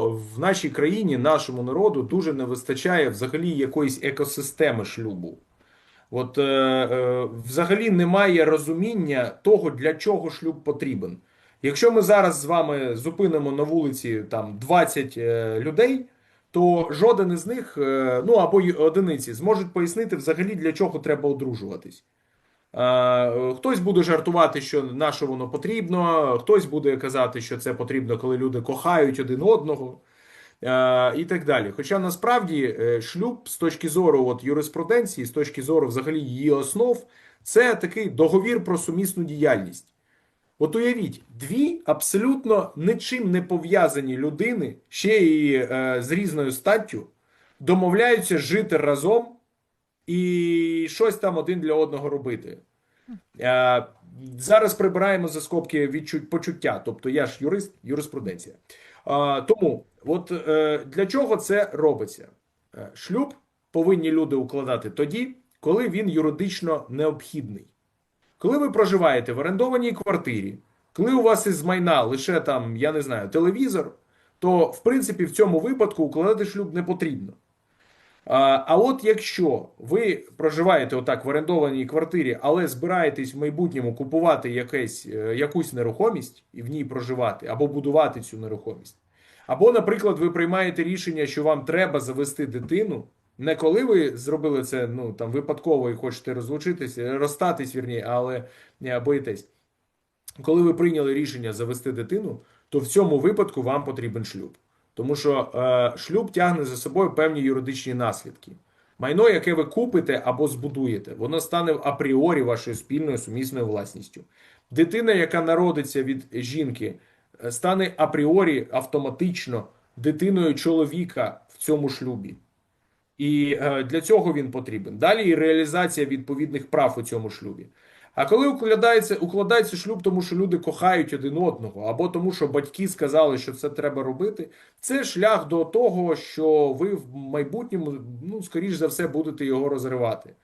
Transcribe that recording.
в нашій країні, нашому народу дуже не вистачає взагалі якоїсь екосистеми шлюбу. От е, е, взагалі немає розуміння того, для чого шлюб потрібен. Якщо ми зараз з вами зупинимо на вулиці там 20 е, людей, то жоден із них, е, ну або одиниці, зможуть пояснити взагалі для чого треба одружуватись. Е, Хтось буде жартувати, що на що воно потрібно, хтось буде казати, що це потрібно, коли люди кохають один одного. Е, І так далі. Хоча насправді е, шлюб з точки зору от, юриспруденції, з точки зору взагалі її основ, це такий договір про сумісну діяльність. От уявіть, дві абсолютно нічим не пов'язані людини, ще і е, з різною статтю, домовляються жити разом і щось там один для одного робити. Е, зараз прибираємо за скобки відчуть почуття. Тобто я ж юрист, юриспруденція. Е, тому, от е, для чого це робиться? Шлюб повинні люди укладати тоді, коли він юридично необхідний. Коли ви проживаєте в орендованій квартирі, коли у вас із майна лише там, я не знаю, телевізор, то в принципі в цьому випадку укладати шлюб не потрібно. А, от якщо ви проживаєте отак в орендованій квартирі, але збираєтесь в майбутньому купувати якесь, е, якусь нерухомість і в ній проживати, або будувати цю нерухомість, або, наприклад, ви приймаєте рішення, що вам треба завести дитину, не коли ви зробили це ну, там, випадково і хочете розлучитися, розстатись, вірні, але е, боїтесь. Коли ви прийняли рішення завести дитину, то в цьому випадку вам потрібен шлюб. Тому що е, шлюб тягне за собою певні юридичні наслідки. Майно, яке ви купите або збудуєте, воно стане апріорі вашою спільною сумісною власністю. Дитина, яка народиться від жінки, е, стане апріорі автоматично дитиною чоловіка в цьому шлюбі. І е, для цього він потрібен. Далі і реалізація відповідних прав у цьому шлюбі. А коли укладається, укладається шлюб, тому що люди кохають один одного, або тому, що батьки сказали, що це треба робити, це шлях до того, що ви в майбутньому, ну, скоріш за все, будете його розривати.